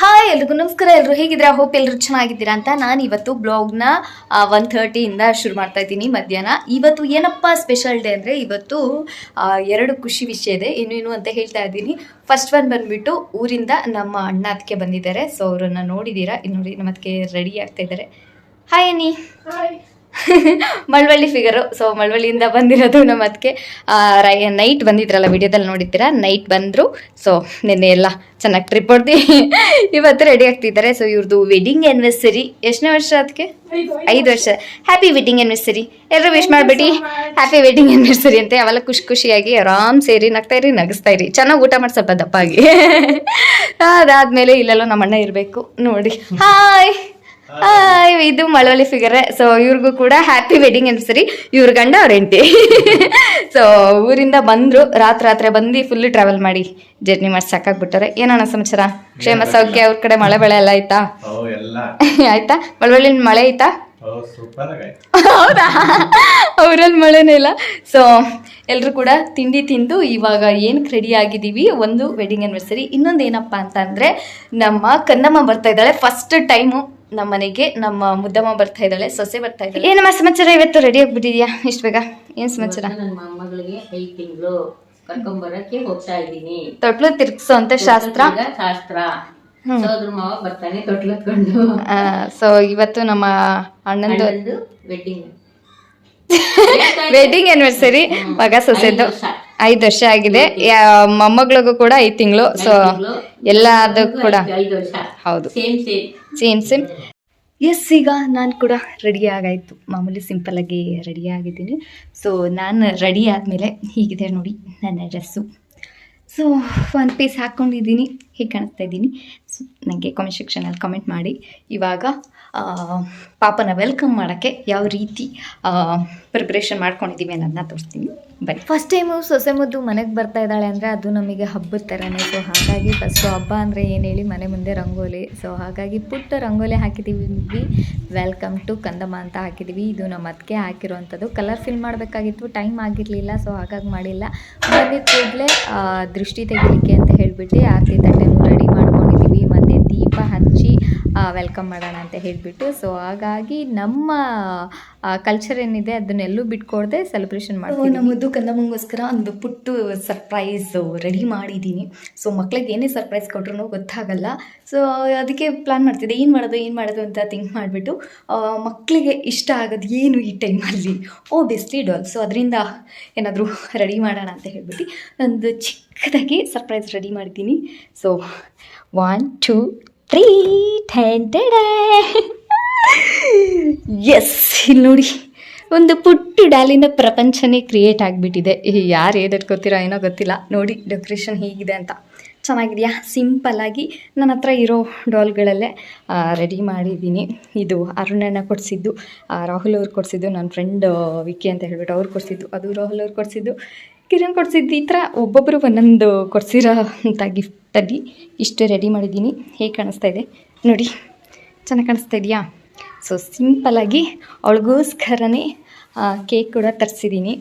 Hi ಎಲ್ರಿಗೂ ನಮಸ್ಕಾರ. ಎಲ್ಲರೂ ಹೇಗಿದ್ದೀರಾ? ಹೋಪ್ ಎಲ್ಲರೂ ಚೆನ್ನಾಗಿದ್ದೀರಾ ಅಂತ ನಾನು ಇವತ್ತು ಬ್ಲಾಗ್ನ ಒನ್ ಥರ್ಟಿಯಿಂದ ಶುರು ಮಾಡ್ತಾ ಇದ್ದೀನಿ ಮಧ್ಯಾಹ್ನ. ಇವತ್ತು ಏನಪ್ಪ ಸ್ಪೆಷಲ್ ಡೇ ಅಂದರೆ ಇವತ್ತು ಎರಡು ಖುಷಿ ವಿಷಯ ಇದೆ. ಇನ್ನೇನು ಅಂತ ಹೇಳ್ತಾ ಇದ್ದೀನಿ. ಫಸ್ಟ್ ಒನ್ ಬಂದ್ಬಿಟ್ಟು ಊರಿಂದ ನಮ್ಮ ಅಣ್ಣ ಅದಕ್ಕೆ ಬಂದಿದ್ದಾರೆ. ಸೊ ಅವರನ್ನು ನೋಡಿದ್ದೀರಾ? ನೋಡಿ ನಮ್ಮ ಅದಕ್ಕೆ ರೆಡಿ ಆಗ್ತಾ ಇದ್ದಾರೆ. ಹಾಯ್ ಅನ್ನಿ ಮಳವಳ್ಳಿ ಫಿಗರು ಸೊ ಮಳವಳ್ಳಿಯಿಂದ ಬಂದಿರೋದು ನಮ್ಮ ಅದಕ್ಕೆ ನೈಟ್ ಬಂದಿದ್ರಲ್ಲ ವಿಡಿಯೋದಲ್ಲಿ ನೋಡಿದ್ದೀರಾ? ನೈಟ್ ಬಂದರು. ಸೊ ನಿನ್ನೆ ಎಲ್ಲ ಚೆನ್ನಾಗಿ ಟ್ರಿಪ್ ಹೊಡ್ದು ಇವತ್ತು ರೆಡಿ ಆಗ್ತಿದ್ದಾರೆ. ಸೊ ಇವ್ರದ್ದು ವೆಡ್ಡಿಂಗ್ ಆ್ಯನಿವರ್ಸರಿ ಎಷ್ಟನೇ ವರ್ಷ ಅದಕ್ಕೆ ಐದು ವರ್ಷ. ಹ್ಯಾಪಿ ವೆಡ್ಡಿಂಗ್ ಆ್ಯನಿವರ್ಸರಿ ಎಲ್ಲರೂ ವಿಶ್ ಮಾಡಿಬಿಟ್ಟು ಹ್ಯಾಪಿ ವೆಡ್ಡಿಂಗ್ ಆ್ಯನಿವರ್ಸರಿ ಅಂತ. ಅವೆಲ್ಲ ಖುಷಿ ಖುಷಿಯಾಗಿ ಆರಾಮ್ ಸೇರಿ ನಗ್ತಾ ಇರಿ ನಗಿಸ್ತಾ ಇರಿ. ಚೆನ್ನಾಗಿ ಊಟ ಮಾಡಿ ಸ್ವಲ್ಪ ದಪ್ಪಾಗಿ. ಅದಾದಮೇಲೆ ಇಲ್ಲೆಲ್ಲ ನಮ್ಮ ಅಣ್ಣ ಇರಬೇಕು. ನೋಡಿ. ಹಾಯ್ ಹಾಯ್ ಇದು ಮಳವಳ್ಳಿ ಫಿಗರ್ ಸೊ ಇವ್ರಿಗೂ ಕೂಡ ಹ್ಯಾಪಿ ವೆಡ್ಡಿಂಗ್ ಅನ್ಸರಿ ಇವ್ರ ಗಂಡ ಅವ್ರ ಹೆಂಡತಿ. ಸೊ ಊರಿಂದ ಬಂದ್ರು. ರಾತ್ರಿ ರಾತ್ರಿ ಬಂದು ಫುಲ್ ಟ್ರಾವೆಲ್ ಮಾಡಿ ಜರ್ನಿ ಮಾಡಿ ಸಾಕಾಗ್ಬಿಟ್ಟಾರೆ ಏನಣ್ಣ ಸಮಾಚಾರ? ಕ್ಷೇಮ ಸೌಖ್ಯ ಅವ್ರ ಕಡೆ ಮಳೆ ಬೆಳೆ ಎಲ್ಲ ಆಯ್ತಾ? ಆಯ್ತಾ? ಮಳವಳ್ಳಿ ಮಳೆ ಆಯ್ತಾ? ಹೌದಾ? ಅವರಲ್ಲಿ ಮಳೆನೇ ಇಲ್ಲ. ಸೊ ಎಲ್ಲರೂ ಕೂಡ ತಿಂಡಿ ತಿಂದು ಇವಾಗ ಏನ್ ರೆಡಿ ಆಗಿದ್ದೀವಿ? ಒಂದು ವೆಡ್ಡಿಂಗ್ ಅನಿವರ್ಸರಿ ಇನ್ನೊಂದು ಏನಪ್ಪ ಅಂತ ಅಂದರೆ ನಮ್ಮ ಕನ್ನಮ್ಮ ಬರ್ತಾ ಇದ್ದಾಳೆ. ಫಸ್ಟ್ ಟೈಮು ನಮ್ಮ ಮನೆಗೆ ನಮ್ಮ ಮುದ್ದಮ್ಮ ಬರ್ತಾ ಇದ್ದಾಳೆ ಸೊಸೆ ಬರ್ತಾ ಇದ್ದಾಳೆ. ಏನಮ್ಮ ಸಮಾಚಾರ? ಇವತ್ತು ರೆಡಿ ಆಗಿಬಿಟ್ಟಿದ್ಯಾ? ಇಷ್ಟು ಬೇಗ? ಏನು ಸಮಾಚಾರ? ನನ್ನ ಮೊಮ್ಮಗಳಿಗೆ ಐದು ತಿಂಗಳು ಕರ್ಕೊಂಬರಕ್ಕೆ ಹೋಗ್ತಾ ಇದ್ದೀನಿ. ತೊಟ್ಲು ತಿರ್ಗ್ಸೋ ಅಂತ ಶಾಸ್ತ್ರ? ಶಾಸ್ತ್ರ. ಸೋದ್ರ ಮಾವ ಬರ್ತಾನೆ ತೊಟ್ಲತ್ಕೊಂಡು ಸೊ ಇವತ್ತು ನಮ್ಮ ಅಣ್ಣಂದು ಅಣ್ಣಂದು ವೆಡ್ಡಿಂಗ್ ವೆಡ್ಡಿಂಗ್ ಆನಿವರ್ಸರಿ ಮಗ ಸೊಸೆದು. ಐದು ವರ್ಷ. ಆಗಿದೆ. ಯಾ- ಮೊಮ್ಮಗಳಿಗೂ ಕೂಡ ಐದು ತಿಂಗಳು. ಸೊ ಎಲ್ಲದಕ್ಕೂ ಕೂಡ. ಐದು ವರ್ಷ. ಹೌದು. ಸೇಮ್ ಸೇಮ್ ಎಸ್ ಈಗ ನಾನು ಕೂಡ ರೆಡಿ ಆಗಾಯಿತು. ಮಾಮೂಲಿ ಸಿಂಪಲ್ ಆಗಿ ರೆಡಿ ಆಗಿದ್ದೀನಿ. ಸೊ ನಾನು ರೆಡಿ ಆದಮೇಲೆ ಹೀಗಿದೆ ನೋಡಿ ನನ್ನ ಡ್ರೆಸ್ಸು. ಸೊ ಒನ್ ಪೀಸ್ ಹಾಕ್ಕೊಂಡಿದ್ದೀನಿ ಹೀಗೆ ಕಾಣಿಸ್ತಾ ಇದ್ದೀನಿ. ನನಗೆ ಕಾಮೆಂಟ್ ಸೆಕ್ಷನಲ್ಲಿ ಕಮೆಂಟ್ ಮಾಡಿ. ಇವಾಗ ಪಾಪನ ವೆಲ್ಕಮ್ ಮಾಡೋಕ್ಕೆ ಯಾವ ರೀತಿ ಪ್ರಿಪ್ರೇಷನ್ ಮಾಡ್ಕೊಂಡಿದ್ದೀವಿ ಅನ್ನೋದನ್ನ ತೋರಿಸ್ತೀನಿ. ಬನ್ನಿ. ಫಸ್ಟ್ ಟೈಮು ಸೊಸೆ ಮುದ್ದು ಮನೆಗೆ ಬರ್ತಾ ಇದ್ದಾಳೆ ಅಂದರೆ ಅದು ನಮಗೆ ಹಬ್ಬದ ಥರನೇ ಸೊ ಹಾಗಾಗಿ ಫಸ್ಟು ಹಬ್ಬ ಅಂದರೆ ಏನು ಹೇಳಿ, ಮನೆ ಮುಂದೆ ರಂಗೋಲಿ. ಸೊ ಹಾಗಾಗಿ ಪುಟ್ಟ ರಂಗೋಲಿ ಹಾಕಿದ್ದೀವಿ ವೆಲ್ಕಮ್ ಟು ಕಂದಮ್ಮ ಅಂತ ಹಾಕಿದ್ದೀವಿ ಇದು ನಮ್ಮ ಅದಕ್ಕೆ ಹಾಕಿರೋವಂಥದ್ದು. ಕಲರ್ ಫಿಲ್ ಮಾಡಬೇಕಾಗಿತ್ತು. ಟೈಮ್ ಆಗಿರಲಿಲ್ಲ. ಸೊ ಹಾಗಾಗಿ ಮಾಡಿಲ್ಲ. ಬಂದಿದ್ದ ಕೂಡಲೇ ದೃಷ್ಟಿ ತೆಗಿಲಿಕ್ಕೆ ಅಂತ ಹೇಳಿಬಿಟ್ಟು ಆರತಿ ತಟ್ಟೆನೂ ರೆಡಿ ಮಾಡ್ಕೊಂಡಿದ್ದೀವಿ ಮತ್ತು ದೀಪ ಹಚ್ಚಿ ವೆಲ್ಕಮ್ ಮಾಡೋಣ ಅಂತ ಹೇಳಿಬಿಟ್ಟು ಸೊ ಹಾಗಾಗಿ ನಮ್ಮ ಕಲ್ಚರ್ ಏನಿದೆ ಅದನ್ನೆಲ್ಲೂ ಬಿಟ್ಕೊಡದೆ ಸೆಲೆಬ್ರೇಷನ್ ಮಾಡ್ತೀವಿ. ನಮ್ಮದು ಕಂದಮ್ಮಂಗೋಸ್ಕರ ಒಂದು ಪುಟ್ಟು ಸರ್ಪ್ರೈಸ್ ರೆಡಿ ಮಾಡಿದ್ದೀನಿ. ಸೊ ಮಕ್ಳಿಗೆ ಏನೇ ಸರ್ಪ್ರೈಸ್ ಕೊಟ್ರು ಗೊತ್ತಾಗಲ್ಲ. ಸೊ ಅದಕ್ಕೆ ಪ್ಲ್ಯಾನ್ ಮಾಡ್ತಿದ್ದೆ. ಏನು ಮಾಡೋದು ಏನು ಮಾಡೋದು ಅಂತ ಥಿಂಕ್ ಮಾಡಿಬಿಟ್ಟು ಮಕ್ಕಳಿಗೆ ಇಷ್ಟ ಆಗೋದು ಏನು ಈ ಟೈಮಲ್ಲಿ ಓ ಬೆಸ್ಟ್ಲಿ ಡಾಲ್ ಸೊ ಅದರಿಂದ ಏನಾದರೂ ರೆಡಿ ಮಾಡೋಣ ಅಂತ ಹೇಳ್ಬಿಟ್ಟು ಒಂದು ಚಿಕ್ಕದಾಗಿ ಸರ್ಪ್ರೈಸ್ ರೆಡಿ ಮಾಡ್ತೀನಿ so one two three ten yes ಇಲ್ಲಿ ನೋಡಿ. ಒಂದು ಪುಟ್ಟು ಡಾಲಿನ ಪ್ರಪಂಚನೇ ಕ್ರಿಯೇಟ್ ಆಗಿಬಿಟ್ಟಿದೆ. ಯಾರು ಏನು ಇಟ್ಕೋತೀರೋ ಏನೋ ಗೊತ್ತಿಲ್ಲ. ನೋಡಿ ಡೆಕೋರೇಷನ್ ಹೀಗಿದೆ ಅಂತ. ಚೆನ್ನಾಗಿದೆಯಾ? ಸಿಂಪಲ್ಲಾಗಿ ನನ್ನ ಹತ್ರ ಇರೋ ಡಾಲ್ಗಳಲ್ಲೇ ರೆಡಿ ಮಾಡಿದ್ದೀನಿ. ಇದು ಅರುಣಣ್ಣ ಕೊಡಿಸಿದ್ದು ರಾಹುಲ್ ಅವ್ರು ಕೊಡಿಸಿದ್ದು ನನ್ನ ಫ್ರೆಂಡ್ ವಿಕ್ಕಿ ಅಂತ ಹೇಳ್ಬಿಟ್ಟು ಅವ್ರು ಕೊಡಿಸಿದ್ದು. ಅದು ರಾಹುಲ್ ಅವ್ರು ಕೊಡಿಸಿದ್ದು. ಕಿರಣ್ ಕೊಡಿಸಿದ್ದು ಈ ಥರ ಒಬ್ಬೊಬ್ಬರು ಒಂದೊಂದು ಕೊಡಿಸಿರೋ ಅಂಥ ಗಿಫ್ಟಲ್ಲಿ ಇಷ್ಟು ರೆಡಿ ಮಾಡಿದ್ದೀನಿ. ಹೇಗೆ ಕಾಣಿಸ್ತಾ ಇದೆ? ನೋಡಿ, ಚೆನ್ನಾಗಿ ಕಾಣಿಸ್ತಾ ಇದೆಯಾ? ಸೊ ಸಿಂಪಲಾಗಿ ಅವಳಿಗೋಸ್ಕರನೇ ಕೇಕ್ ಕೂಡ ತರಿಸಿದ್ದೀನಿ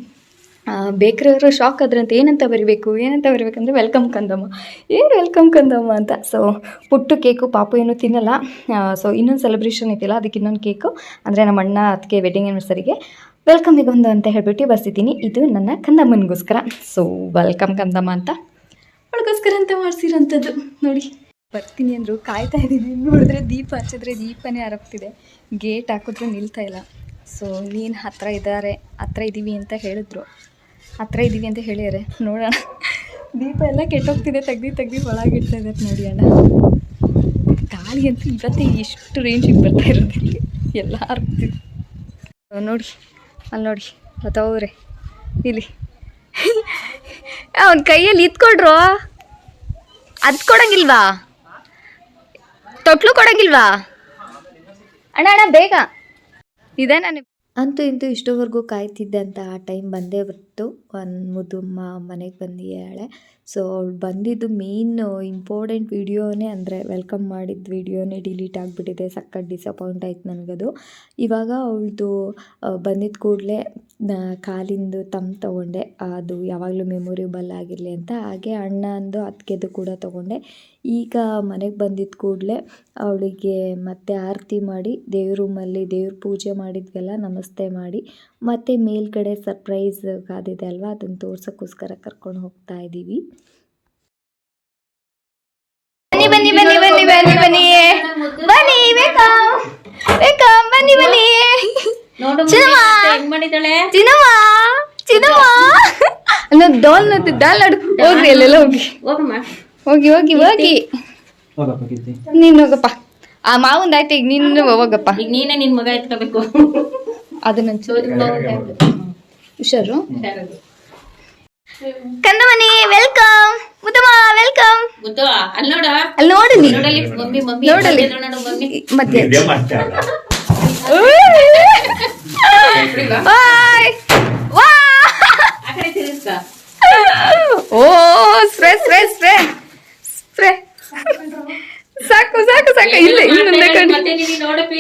ಬೇಕರವರು ಶಾಕ್ ಆದ್ರಂತ ಏನಂತ ಬರಿಬೇಕು? ಏನಂತ ಬರಿಬೇಕಂದ್ರೆ ವೆಲ್ಕಮ್ ಕಂದಮ್ಮ. ಏನು ವೆಲ್ಕಮ್ ಕಂದಮ್ಮ ಅಂತ? ಸೊ ಪುಟ್ಟು ಕೇಕು ಪಾಪು ಏನು ತಿನ್ನಲ್ಲ. ಸೊ ಇನ್ನೊಂದು ಸೆಲೆಬ್ರೇಷನ್ ಇದೆಯಲ್ಲ ಅದಕ್ಕೆ ಇನ್ನೊಂದು ಕೇಕು ಅಂದರೆ ನಮ್ಮ ಅಣ್ಣ ಅದಕ್ಕೆ ವೆಡ್ಡಿಂಗ್ ಆ್ಯನಿವರ್ಸರಿಗೆ ವೆಲ್ಕಮ್ ಈಗೊಂದು ಅಂತ ಹೇಳ್ಬಿಟ್ಟು ಬರ್ಸಿದ್ದೀನಿ. ಇದು ನನ್ನ ಕಂದಮ್ಮನಿಗೋಸ್ಕರ. ಸೊ ವೆಲ್ಕಮ್ ಕಂದಮ್ಮ ಅಂತ. ಅವಳಿಗೋಸ್ಕರ ಅಂತ ಮಾಡಿಸಿರೋಂಥದ್ದು. ನೋಡಿ, ಬರ್ತೀನಿ ಅಂದರು. ಕಾಯ್ತಾ ಇದ್ದೀನಿ. ನೋಡಿದ್ರೆ ದೀಪ ಹಚ್ಚಿದ್ರೆ ದೀಪನೇ ಆರೋಗ್ತಿದೆ ಗೇಟ್ ಹಾಕಿದ್ರು ನಿಲ್ತಾ ಇಲ್ಲ. ಸೊ ನೀನು ಹತ್ರ ಇದ್ದಾರೆ ಹತ್ರ ಇದ್ದೀವಿ ಅಂತ ಹೇಳಿದ್ರು. ಹತ್ರ ಇದ್ದೀವಿ ಅಂತ ಹೇಳ್ಯಾರೆ ನೋಡೋಣ. ದೀಪ ಎಲ್ಲ ಕೆಟ್ಟೋಗ್ತಿದೆ. ತೆಗ್ದು ತೆಗ್ದು ಒಳಗಿಡ್ತಾ ಇದ್ದಾರೆ ನೋಡಿ ಅಣ್ಣ. ಗಾಳಿ ಅಂತೂ ಇವತ್ತೇ ಎಷ್ಟು ರೇಂಜಿಗೆ ಬರ್ತಾ ಇರೋದಿಲ್ಲ ಎಲ್ಲ ಅರ್ಗ್ತಿದೆ ನೋಡಿ ಅಲ್ಲಿ ನೋಡಿ ಗೊತ್ತವ್ರೆ ಇಲ್ಲಿ. ಅವನ ಕೈಯಲ್ಲಿ ಇತ್ಕೊಡ್ರು ಅದು ಕೊಡಂಗಿಲ್ವಾ? ತೊಟ್ಲು ಕೊಡಂಗಿಲ್ವಾ? ಅಣ್ಣ ಅಣ್ಣ, ಬೇಗ. ಇದೆ ನಾನು ಅಂತೂ ಇಂತೂ ಇಷ್ಟೋವರೆಗೂ ಕಾಯ್ತಿದ್ದೆ ಅಂತ ಆ ಟೈಮ್ ಬಂದೇ ಇತ್ತು ಒಂದು ಮುದುಮ್ಮ ಮನೆಗೆ ಬಂದಿದ್ದಾಳೆ ಸೊ ಅವಳು ಬಂದಿದ್ದು ಮೇನ್ ಇಂಪಾರ್ಟೆಂಟ್ ವೀಡಿಯೋನೇ ಅಂದರೆ ವೆಲ್ಕಮ್ ಮಾಡಿದ ವೀಡಿಯೋನೇ ಡಿಲೀಟ್ ಆಗಿಬಿಟ್ಟಿದೆ. ಸಖತ್ ಡಿಸಪಾಯಿಂಟ್ ಆಯ್ತು ನನಗದು. ಇವಾಗ ಅವಳದು ಬಂದಿದ್ದ ಕೂಡಲೇ ಕಾಲಿಂದು ತಮ್ಮ ತೊಗೊಂಡೆ. ಅದು ಯಾವಾಗಲೂ ಮೆಮೊರೇಬಲ್ ಆಗಿರಲಿ ಅಂತ. ಹಾಗೆ ಅಣ್ಣಂದು ಅದಕ್ಕೆದು ಕೂಡ ತೊಗೊಂಡೆ. ಈಗ ಮನೆಗೆ ಬಂದಿದ್ದ ಕೂಡಲೇ ಅವಳಿಗೆ ಮತ್ತೆ ಆರತಿ ಮಾಡಿ, ದೇವ್ರ ರೂಮಲ್ಲಿ ದೇವ್ರ ಪೂಜೆ ಮಾಡಿದ್ವಲ್ಲ ನಮಸ್ತೆ ಮಾಡಿ ಮತ್ತು ಮೇಲ್ಗಡೆ ಸರ್ಪ್ರೈಸ್ ಕಾದಿದೆ ಅಲ್ವಾ? ಅದನ್ನು ತೋರ್ಸೋಕ್ಕೋಸ್ಕರ ಕರ್ಕೊಂಡು ಹೋಗ್ತಾ ಇದ್ದೀವಿ ಬನ್ನಿ ಬನ್ನಿ ಬನ್ನಿ ಬನ್ನಿ ಬನ್ನಿ ಬನ್ನಿ. ಬನ್ನಿ ವೆಲ್ಕಮ್. ವೆಲ್ಕಮ್ ಬನ್ನಿ ಬನ್ನಿ. ನೋಡು ಚಿನ್ನಮ್ಮ. ಚಿನ್ನಮ್ಮ ಅನ್ನೋ ಡಾಲ್ ನದ್ದು ಡಾಲ್ ನಡು ಹೋಗ್ರಿ ಅಲ್ಲೆಲ್ಲ ಹೋಗಿ ಹೋಗಿ ಹೋಗಿ. ಹೋಗಿ ನೀನು ಹೋಗಪ್ಪ. ಆ ಮಾವಂದಾಯ್ತು ಈಗ ನೀನು ಹೋಗಪ್ಪ. ಈಗ ನೀನೇ ನಿನ್ ಮಗ ಎತ್ಕೋಬೇಕು. ಹುಷಾರು? ಕಂದಮನಿ ವೆಲ್ಕಮ್. ಮುದ್ದಮ್ಮ ವೆಲ್ಕಮ್. ಅಲ್ಲಿ ನೋಡ. ನೀ ನೋಡಲ್ಲಿ. ಮತ್ತೆ. ಓ ಸ್ಪ್ರೇ ಸ್ಪ್ರೇ ಸ್ಪ್ರೇ. ಸ್ಪ್ರೇ. ಸಾಕು ಸಾಕು ಸಾಕು. ಇಲ್ಲ ಇನ್ನು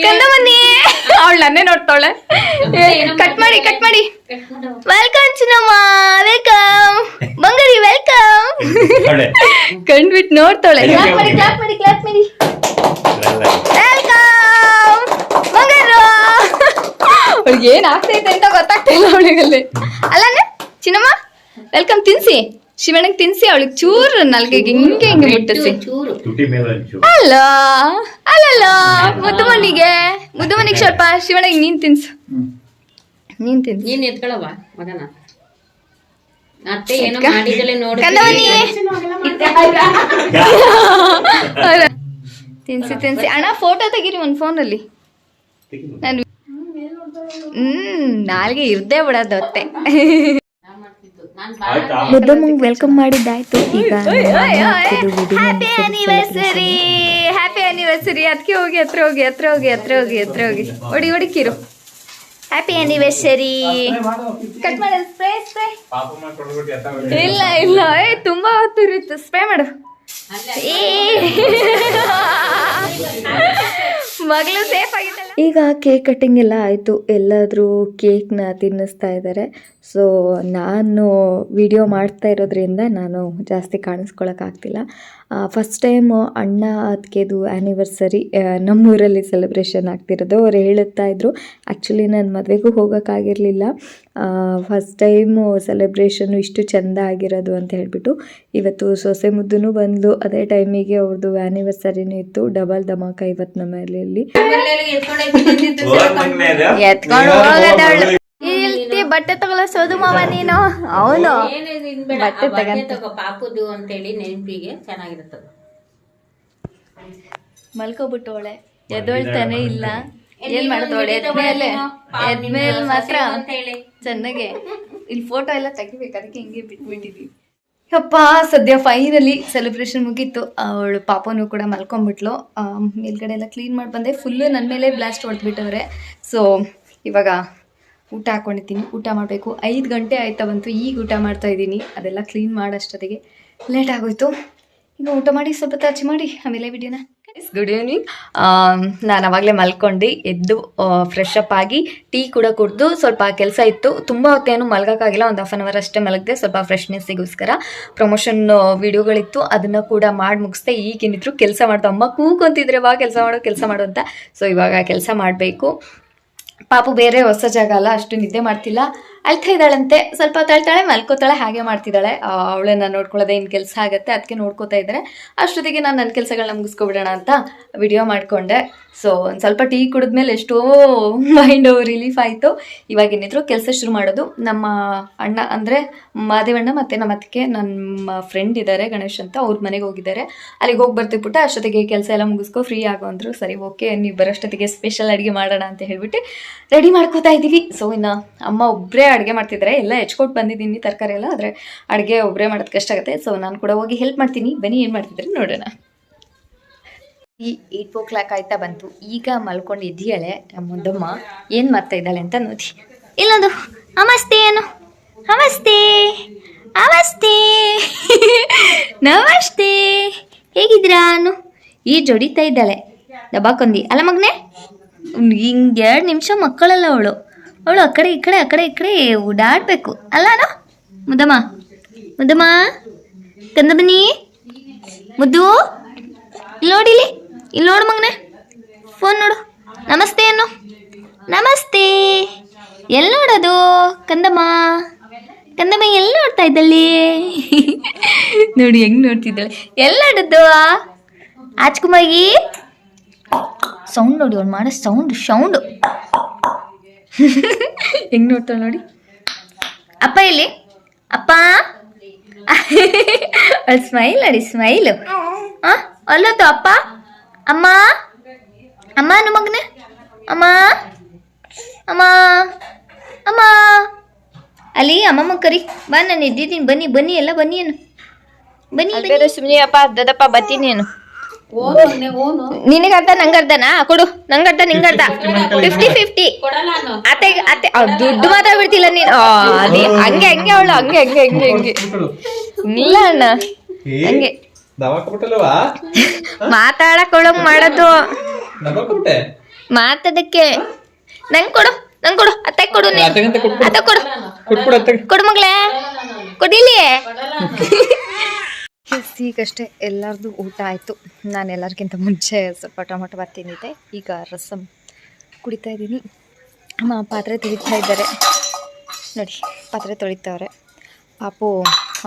ಕಂದಮನಿ ಅವಳು ನನ್ನೇ ನೋಡ್ತಾಳೆ ಕಟ್ ಮಾಡಿ ಕಟ್ ಮಾಡಿ. ವೆಲ್ಕಮ್ ಚಿನ್ನಮ್ಮ ವೆಲ್ಕಮ್ ಬಂಗಾರಿ ವೆಲ್ಕಮ್ ಕಂಡ್ಬಿಟ್ ಕಂಡ್ಬಿಟ್ಟು ನೋಡ್ತಾಳೆ ಕ್ಲಾಪ್ ಮಾಡಿ ಕ್ಲಾಪ್ ಮಾಡಿ ಕ್ಲಾಪ್ ಮಾಡಿ. ವೆಲ್ಕಮ್ ಬಂಗಾರು. ಅವ್ಳಿಗೆ ಏನ್ ಆಗ್ತೈತೆ ಅಂತ ಗೊತ್ತಾಗ್ತಾ ಇಲ್ಲ ಅವಳಿಗಲ್ಲಿ. ಅಲ್ಲನೆ ಚಿನ್ನಮ್ಮ ವೆಲ್ಕಮ್ ತಿನ್ಸಿ. ಶಿವಣ್ಣಗೆ ತಿನ್ಸಿ ಅವಳಿಗೆ ಚೂರು ನಲ್ಗೆಗೆ ಹಿಂಗೆ ಹಿಂಗೆ ಮುಟ್ಟಿಸಿ ಚೂರು ತುಟಿ ಮೇಲೆ ಒಂಚೂರು. ಅಲ್ಲ ಅಲ್ಲಲ್ಲ ಮುದ್ದುಮನಿಗೆ ಮುದ್ದುಮನಿಗೆ ಸ್ವಲ್ಪ ಶಿವಣ್ಣಗೆ ನೀನ್ ತಿನ್ಸು ನೀನ್ ತಿನ್ ನೀನ್ ಎತ್ಕೊಳವ ಮಗನ ಅತ್ತೆ ಏನೋ ಮಾಡಿದಲೆ ನೋಡು ತಿನ್ಸಿ ತಿನ್ಸಿ ಅಣ್ಣ ಫೋಟೋ ತೆಗೀರಿ ಒಂದು ಫೋನಲ್ಲಿ ನಾನು ಹ್ಮ್ ನಾಲ್ಗೆ ಇರ್ದೇ ಬಿಡೋದು ಆಯ್ತಾ? ಮುದ್ದಮ್ಮಂಗೆ ವೆಲ್ಕಮ್ ಮಾಡಿದ್ದಾಯ್ತು. ಈಗ ಹ್ಯಾಪಿ ಆನಿವರ್ಸರಿ ಹ್ಯಾಪಿ ಆನಿವರ್ಸರಿ ಅದಕ್ಕೆ ಹೋಗಿ ಹತ್ರ ಹೋಗಿ ಹತ್ರ ಹೋಗಿ ಹತ್ರ ಹೋಗಿ ಹತ್ರ ಹೋಗಿ. ಹೊಡಿ ಹೊಡಿಕಿರು. ಹ್ಯಾಪಿ ಆನಿವರ್ಸರಿ ಕಟ್ ಮಾಡು ಸ್ಪ್ರೇ ಸ್ಪ್ರೇ ಇಲ್ಲ ಇಲ್ಲ. ಏ ತುಂಬಾ ಹೊತ್ತು ಇರುತ್ತೆ. ಸ್ಪ್ರೇ ಮಾಡು. ಏ. ಮಗಳು ಸೇಫ್ ಆಗಿದ್ದಲ್ಲ ಈಗ ಕೇಕ್ ಕಟ್ಟಿಂಗ್ ಎಲ್ಲ ಆಯಿತು. ಎಲ್ಲಾದರೂ ಕೇಕ್ನ ತಿನ್ನಿಸ್ತಾ ಇದ್ದಾರೆ. ಸೊ ನಾನು ವಿಡಿಯೋ ಮಾಡ್ತಾ ಇರೋದ್ರಿಂದ ನಾನು ಜಾಸ್ತಿ ಕಾಣಿಸ್ಕೊಳಕ್ಕಾಗ್ತಿಲ್ಲ. ಫಸ್ಟ್ ಟೈಮ್ ಅಣ್ಣ ಅದಕ್ಕೆದು ಆ್ಯನಿವರ್ಸರಿ ನಮ್ಮೂರಲ್ಲಿ ಸೆಲೆಬ್ರೇಷನ್ ಆಗ್ತಿರೋದು. ಅವ್ರು ಹೇಳುತ್ತಾ ಇದ್ರು ಆ್ಯಕ್ಚುಲಿ ನಾನು ಮದುವೆಗೂ ಹೋಗೋಕ್ಕಾಗಿರಲಿಲ್ಲ. ಫಸ್ಟ್ ಟೈಮು ಸೆಲೆಬ್ರೇಷನು ಇಷ್ಟು ಚೆಂದ ಆಗಿರೋದು ಅಂತ ಹೇಳ್ಬಿಟ್ಟು ಇವತ್ತು ಸೊಸೆ ಮುದ್ದೂ ಬಂದು ಅದೇ ಟೈಮಿಗೆ ಅವ್ರದ್ದು ಆ್ಯನಿವರ್ಸರಿನೂ ಇತ್ತು. ಡಬಲ್ ಧಮಾಕ ಇವತ್ತು ನಮ್ಮ ಮನೆಯಲ್ಲಿ. ಎತ್ಕೊಂಡು ಬಟ್ಟೆ ತಗೊಳ್ಳೋ ಸೋದು ಮಾವ ನೀನು? ಅವನು ಬಟ್ಟೆ. ತಗೋ ಪಾಪುದು ಅಂತೇಳಿ ನೆನಪಿಗೆ ಚೆನ್ನಾಗಿರುತ್ತದೆ. ಮಲ್ಕೊಬಿಟ್ಟವಳೆ ಎದ್ದೊಳ್ತಾನೆ ಇಲ್ಲ. ಏನ್ ಮಾಡ್ತವಳೆ ಎದ್ಮೇಲೆ ಎದ್ಮೇಲೆ ಮಾತ್ರ ಅಂತ ಹೇಳಿ ಚೆನ್ನಾಗೆ. ಇಲ್ಲಿ ಫೋಟೋ ಎಲ್ಲ ತೆಗಿಬೇಕು ಅದಕ್ಕೆ ಹಿಂಗೆ ಬಿಟ್ಬಿಟ್ಟಿದ್ವಿ. ಯಪ್ಪ ಸದ್ಯ ಫೈನಲಿ ಸೆಲೆಬ್ರೇಷನ್ ಮುಗೀತು. ಅವಳು ಪಾಪನೂ ಕೂಡ ಮಲ್ಕೊಂಡ್ಬಿಟ್ಲು ಮೇಲ್ಗಡೆ ಎಲ್ಲ ಕ್ಲೀನ್ ಮಾಡಿ ಬಂದೆ ಫುಲ್ಲು ನನ್ನ ಮೇಲೆ ಬ್ಲಾಸ್ಟ್ ಹೊಡೆದ್ಬಿಟ್ಟವ್ರೆ. ಸೊ ಇವಾಗ ಊಟ ಹಾಕೊಂಡಿದ್ದೀನಿ. ಊಟ ಮಾಡಬೇಕು. ಐದು ಗಂಟೆ ಆಯ್ತಾ ಬಂತು ಈಗ ಊಟ ಮಾಡ್ತಾ ಇದ್ದೀನಿ. ಅದೆಲ್ಲ ಕ್ಲೀನ್ ಮಾಡೋಷ್ಟೊತ್ತಿಗೆ. ಲೇಟ್ ಆಗೋಯ್ತು. ಈಗ ಊಟ ಮಾಡಿ ಸ್ವಲ್ಪ ತಾಚಿ ಮಾಡಿ. ಆಮೇಲೆ ವಿಡಿಯೋನ. ಗುಡ್ ಈವ್ನಿಂಗ್ ನಾನು ಅವಾಗಲೇ ಮಲ್ಕೊಂಡು. ಎದ್ದು ಫ್ರೆಶ್ ಅಪ್ ಆಗಿ ಟೀ ಕೂಡ ಕುಡಿದು ಸ್ವಲ್ಪ ಕೆಲಸ ಇತ್ತು. ತುಂಬ ಹೊತ್ತೇನು ಮಲ್ಗೋಕ್ಕಾಗಿಲ್ಲ. ಒಂದು ಹಾಫ್ ಆನ್ ಅವರ್ ಅಷ್ಟೇ ಮಲಗಿದೆ. ಸ್ವಲ್ಪ ಫ್ರೆಶ್ನೆಸ್ಸಿಗೋಸ್ಕರ ಪ್ರಮೋಷನ್ ವಿಡಿಯೋಗಳಿತ್ತು. ಅದನ್ನು ಕೂಡ ಮಾಡಿ ಮುಗಿಸ್ದೆ. ಈಗೇನಿದ್ರು ಕೆಲಸ ಮಾಡ್ತಾ ಅಮ್ಮ ಕೂಕೊಂತಿದ್ರೆ ವಾ, ಕೆಲಸ ಮಾಡೋ, ಕೆಲಸ ಮಾಡು ಅಂತ. ಸೊ ಇವಾಗ ಕೆಲಸ ಮಾಡಬೇಕು. ಪಾಪು ಬೇರೆ ಹೊಸ ಜಾಗ ಅಲ್ಲ ಅಷ್ಟು ನಿದ್ದೆ ಮಾಡ್ತಿಲ್ಲ. ಅಳ್ತಾ ಇದ್ದಾಳಂತೆ. ಸ್ವಲ್ಪ ತಳ್ತಾಳೆ, ಮಲ್ಕೋತಾಳೆ, ಹಾಗೆ ಮಾಡ್ತಿದ್ದಾಳೆ. ಅವಳನ್ನ ನೋಡ್ಕೊಳ್ಳೋದೇ ಇನ್ ಕೆಲಸ ಆಗುತ್ತೆ ಅದಕ್ಕೆ ನೋಡ್ಕೋತಾ ಇದ್ದಾರೆ ಅಷ್ಟೊತ್ತಿಗೆ ನಾನು ನನ್ನ ಕೆಲಸಗಳನ್ನ ಮುಗಿಸ್ಕೊಬಿಡೋಣ ಅಂತ ವಿಡಿಯೋ ಮಾಡಿಕೊಂಡೆ. ಸೊ ಒಂದು ಸ್ವಲ್ಪ ಟೀ ಕುಡಿದ್ಮೇಲೆ ಎಷ್ಟೋ ಮೈಂಡು ರಿಲೀಫ್ ಆಯಿತು. ಇವಾಗ ಏನಿದ್ರು ಕೆಲಸ ಶುರು ಮಾಡೋದು. ನಮ್ಮ ಅಣ್ಣ ಅಂದರೆ ಮಾದೇವಣ್ಣ ಮತ್ತು ನಮ್ಮ ಅತ್ತಿಗೆ ನಮ್ಮ ಫ್ರೆಂಡ್ ಇದ್ದಾರೆ ಗಣೇಶ್ ಅಂತ. ಅವ್ರ ಮನೆಗೆ ಹೋಗಿದ್ದಾರೆ. ಅಲ್ಲಿಗೆ ಹೋಗಿ ಬರ್ತೀವಿ ಪುಟ್ಟ ಅಷ್ಟೊತ್ತಿಗೆ ಕೆಲಸ ಎಲ್ಲ ಮುಗಿಸ್ಕೊ ಫ್ರೀ ಆಗೋ ಅಂದರು. ಸರಿ, ಓಕೆ, ನೀವು ಬರೋಷ್ಟೊತ್ತಿಗೆ ಸ್ಪೆಷಲ್ ಅಡುಗೆ ಮಾಡೋಣ ಅಂತ ಹೇಳ್ಬಿಟ್ಟು ರೆಡಿ ಮಾಡ್ಕೋತಾ ಇದ್ದೀವಿ ಸೊ ಇನ್ನು ಅಮ್ಮ ಒಬ್ಬರೇ ಅಡುಗೆ ಮಾಡ್ತಿದ್ದಾರೆ ಎಲ್ಲ ಹೆಚ್ಕೊಟ್ಟು ಬಂದಿದ್ದೀನಿ ತರಕಾರಿ ಎಲ್ಲ, ಆದರೆ ಅಡುಗೆ ಒಬ್ಬರೇ ಮಾಡೋದು ಕಷ್ಟ ಆಗುತ್ತೆ. ಸೊ ನಾನು ಕೂಡ ಹೋಗಿ ಹೆಲ್ಪ್ ಮಾಡ್ತೀನಿ. ಬನ್ನಿ ಏನು ಮಾಡ್ತಿದ್ರೆ ನೋಡೋಣ. ಈ ಏಟ್ ಓ ಕ್ಲಾಕ್ ಆಯ್ತಾ ಬಂತು. ಈಗ ಮಲ್ಕೊಂಡು ನಮ್ಮ ಮುದ್ದಮ್ಮ ಏನು ಮಾಡ್ತಾ ಇದ್ದಾಳೆ ಅಂತ ನೋಡಿ. ಇಲ್ಲೊಂದು ಅಮಸ್ತೆ ಏನು ನಮಸ್ತೆ. ಅಮಸ್ತೆ ನಮಸ್ತೆ. ಹೇಗಿದ್ರಾನು ಈ ಜೊಡಿತಾ ಇದ್ದಾಳೆ. ದಬಾಕೊಂದಿ ಅಲ್ಲ ಮಗ್ನೆ, ಹಿಂಗೆ ಎರಡು ನಿಮಿಷ ಮಕ್ಕಳಲ್ಲ ಅವಳು. ಅವಳು ಆ ಕಡೆ, ಈ ಕಡೆ, ಆ ಕಡೆ, ಈ ಕಡೆ ಓಡಾಡಬೇಕು. ಅಲ್ಲನೋ? ಮುದಮ್ಮ ಮುದಮ್ಮ ಕಂದ ಬನ್ನಿ ಮುದ್ದು? ಇಲ್ಲಿ ನೋಡಿ ಇಲ್ಲಿ. ನೋಡು ಮಗನೆ. ಫೋನ್ ನೋಡು. ನಮಸ್ತೆ ಅನ್ನು. ನಮಸ್ತೆ. ಎಲ್ಲಿ ನೋಡೋದು? ಕಂದಮ್ಮ? ಕಂದಮ್ಮ ಎಲ್ಲಿ ನೋಡ್ತಾ ಇದ್ದಲ್ಲಿ? ನೋಡಿ ಹೆಂಗ್ ನೋಡ್ತಿದ್ದಾಳೆ. ಎಲ್ಲಿ ನೋಡೋದು? ಆಜ್ಕುಮಾಗಿ ಸೌಂಡ್ ನೋಡಿ, ಅವ್ಳು ಮಾಡೋ ಸೌಂಡ್, ಸೌಂಡು. ಹೆಂಗ್ ನೋಡ್ತಾಳೆ ನೋಡಿ. ಅಪ್ಪ ಇಲ್ಲಿ ಅಪ್ಪ? ಅವಳು ಸ್ಮೈಲ್ ನೋಡಿ ಸ್ಮೈಲ್ ಅಲ್ಲತ್ತು ಅಪ್ಪ. ಅಮ್ಮ? ಅಮ್ಮ ನು ಮಗ್ನೆ? ಅಮ್ಮ? ಅಮ್ಮ? ಅಮ್ಮ? ಅಲ್ಲಿ ಅಮ್ಮಮ್ಮ ಕರಿ ಬಾ ನಾನು ಎದ್ದಿದ್ದೀನಿ ಬನ್ನಿ ಬನ್ನಿ ಎಲ್ಲ ಬನ್ನಿ ಏನು ಬನ್ನಿ ಸುಮ್ಮನೆ ಅಪ್ಪ ದದಪ್ಪ ಬತ್ತೀನಿ ಏನು ನಿನಗರ್ಧ ನಂಗರ್ಧನಾ? ಕೊಡು ನಂಗರ್ಧ ನಿಂಗರ್ಧ. ಫಿಫ್ಟಿ ಫಿಫ್ಟಿ ಅತ್ತೆ ಅತ್ತೆ ದುಡ್ಡು ಮಾತ್ರ ಬಿಡ್ತಿಲ್ಲ ನೀನು. ಹಂಗೆ ಹಂಗೆ ಅವಳು ಹಂಗೆ ಹಂಗೆ ಹಂಗೆ ಹಂಗೆ. ಇಲ್ಲ ಅಣ್ಣ. ಹಂಗೆ. ಮಾತಾಡಕ್ ಒಳಗ್ ಮಾಡೋದು. ಮಾತದಕ್ಕೆ ನಂಗ್ ಕೊಡು ನಂಗ್ ಕೊಡು. ಅತ್ತೆ ಕೊಡು ಅತ್ತೆ ಕೊಡು. ಕೊಡು ಮಗಳೇ. ಕೊಡಿಲಿ. ಈಗಷ್ಟೇ ಎಲ್ಲರದು ಊಟ ಆಯಿತು. ನಾನು ಎಲ್ಲರಿಗಿಂತ ಮುಂಚೆ ಸ್ವಲ್ಪ ಟೊಮೊಟೊ ಬಾತ್ ತಿಂದಿದ್ದೆ. ಈಗ ರಸಮ್ ಕುಡಿತಾ ಇದ್ದೀನಿ. ಅಮ್ಮ ಪಾತ್ರೆ ತೊಳಿತಾ ಇದ್ದಾರೆ. ನೋಡಿ, ಪಾತ್ರೆ ತೊಳಿತಾವ್ರೆ. ಪಾಪು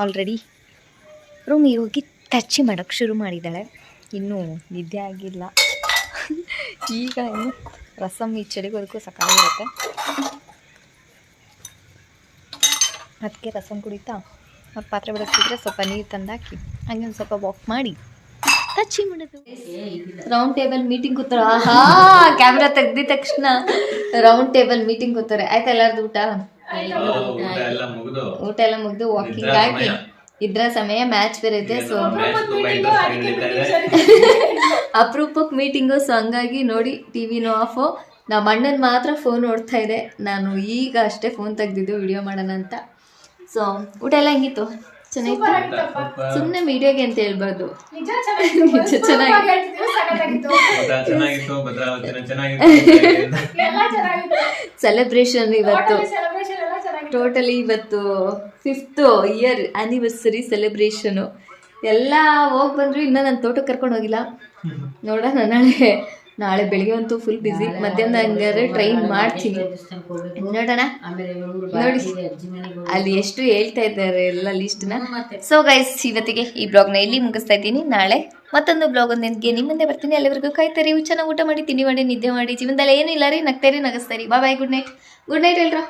ಆಲ್ರೆಡಿ ರೂಮಿಗೆ ಹೋಗಿ ತಚ್ಚಿ ಮಾಡೋಕ್ಕೆ ಶುರು ಮಾಡಿದ್ದಾಳೆ. ಇನ್ನೂ ನಿದ್ದೆ ಆಗಿಲ್ಲ. ಈಗ ಇನ್ನು ರಸಮ್ ಈ ಚಳಿಗೋದಕ್ಕೂ ಸಕಾಲಿರುತ್ತೆ ಅದಕ್ಕೆ ರಸಂ ಕುಡಿತಾ ಅವ್ರು ಪಾತ್ರೆ ಬೆಳಗ್ತಿದ್ರೆ ಸ್ವಲ್ಪ ನೀರು ತಂದಾಕಿ ಹಂಗೆ ಒಂದು ಸ್ವಲ್ಪ ವಾಕ್ ಮಾಡಿ ಟಚ್ಚಿ ಮಾಡೋದು. ರೌಂಡ್ ಟೇಬಲ್ ಮೀಟಿಂಗ್ ಕೂತಾರ ಆಹಾ ಕ್ಯಾಮ್ರಾ ತೆಗ್ದಿದ ತಕ್ಷಣ ರೌಂಡ್ ಟೇಬಲ್ ಮೀಟಿಂಗ್ ಕೂತಾರೆ. ಆಯ್ತಾ ಎಲ್ಲಾರ್ದು ಊಟ? ಊಟ ಎಲ್ಲ ಮುಗಿದು. ಊಟ ಎಲ್ಲ ಮುಗಿದು ವಾಕಿಂಗ್ ಆಗಿ. ಇದ್ರ ಸಮಯ ಮ್ಯಾಚ್ ಬೇರೆ ಇದೆ ಸೊ ಅಪರೂಪಕ್ಕೆ ಮೀಟಿಂಗು ಸೊ ಹಂಗಾಗಿ ನೋಡಿ ಟಿ ವಿನೂ ಆಫು ನಮ್ಮ ಅಣ್ಣನ ಮಾತ್ರ ಫೋನ್ ನೋಡ್ತಾ ಇದೆ. ನಾನು ಈಗ ಅಷ್ಟೇ ಫೋನ್ ತೆಗ್ದಿದ್ದು ವಿಡಿಯೋ ಮಾಡೋಣ ಅಂತ. ಸೊ ಊಟ ಎಲ್ಲ ಹೆಂಗಿತ್ತು? ಚೆನ್ನಾಗಿತ್ತು? ಸುಮ್ಮನೆ ವಿಡಿಯೋಗೆ ಅಂತ ಹೇಳ್ಬಾರ್ದು. ನಿಜ ಚೆನ್ನಾಗಿತ್ತು. ಸೆಲೆಬ್ರೇಷನ್ ಇವತ್ತು. ಟೋಟಲಿ ಇವತ್ತು ಫಿಫ್ತ್ ಇಯರ್ ಆನಿವರ್ಸರಿ ಸೆಲೆಬ್ರೇಷನು ಎಲ್ಲ ಹೋಗಿ ಬಂದ್ರು ಇನ್ನೂ ನಾನು ತೋಟಕ್ಕೆ ಕರ್ಕೊಂಡು ಹೋಗಿಲ್ಲ. ನೋಡೋಣ ನಾಳೆ. ನಾಳೆ ಬೆಳಿಗ್ಗೆ ಅಂತೂ ಫುಲ್ ಬಿಸಿ ಮಧ್ಯಾಹ್ನ ಹಂಗಾದ್ರೆ ಟ್ರೈನ್ ಮಾಡ್ತೀನಿ. ನೋಡೋಣ. ಆಮೇಲೆ ನೋಡಿ. ಅಲ್ಲಿ ಎಷ್ಟು ಹೇಳ್ತಾ ಇದ್ದಾರೆ ಎಲ್ಲ ಲಿಸ್ಟ್ನ ಸೊ ಗೈಸ್ ಇವತ್ತಿಗೆ ಈ ಬ್ಲಾಗ್ನ ಇಲ್ಲಿ ಮುಗಿಸ್ತಾ ಇದ್ದೀನಿ. ನಾಳೆ ಮತ್ತೊಂದು ಬ್ಲಾಗ್ ಒಂದಿಗೆ ನಿಮ್ಮ ಮುಂದೆ ಬರ್ತೀನಿ. ಅಲ್ಲಿವರೆಗೂ ಕಾಯ್ತಾರಿ ಚೆನ್ನಾಗಿ ಊಟ ಮಾಡಿ ತಿಂಡಿ ಮಾಡಿ ನಿದ್ದೆ ಮಾಡಿ. ಜೀವನದಲ್ಲಿ ಏನೂ ಇಲ್ಲ ರೀ ನಗ್ತಾರಿ ನಗಸ್ತಾರಿ ಬಾ bye good night good night ಹೇಳ್ರ